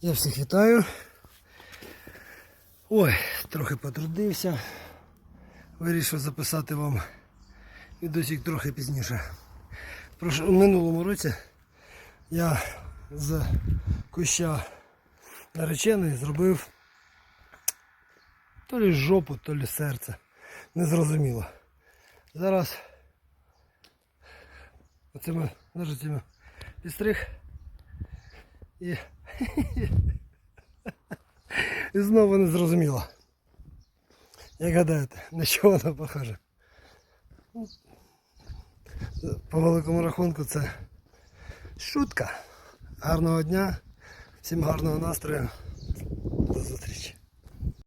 Я всіх вітаю. Ой, трохи потрудився. Вирішив записати вам відосик трохи пізніше. У минулому році я з куща нареченої зробив то лі жопу, то лі серце. Незрозуміло. Зараз оцими ножицями підстриг і, і знову не зрозуміло. Як гадаєте, на що воно похоже? По великому рахунку це шутка. Гарного дня, всім гарного настрою. До зустрічі.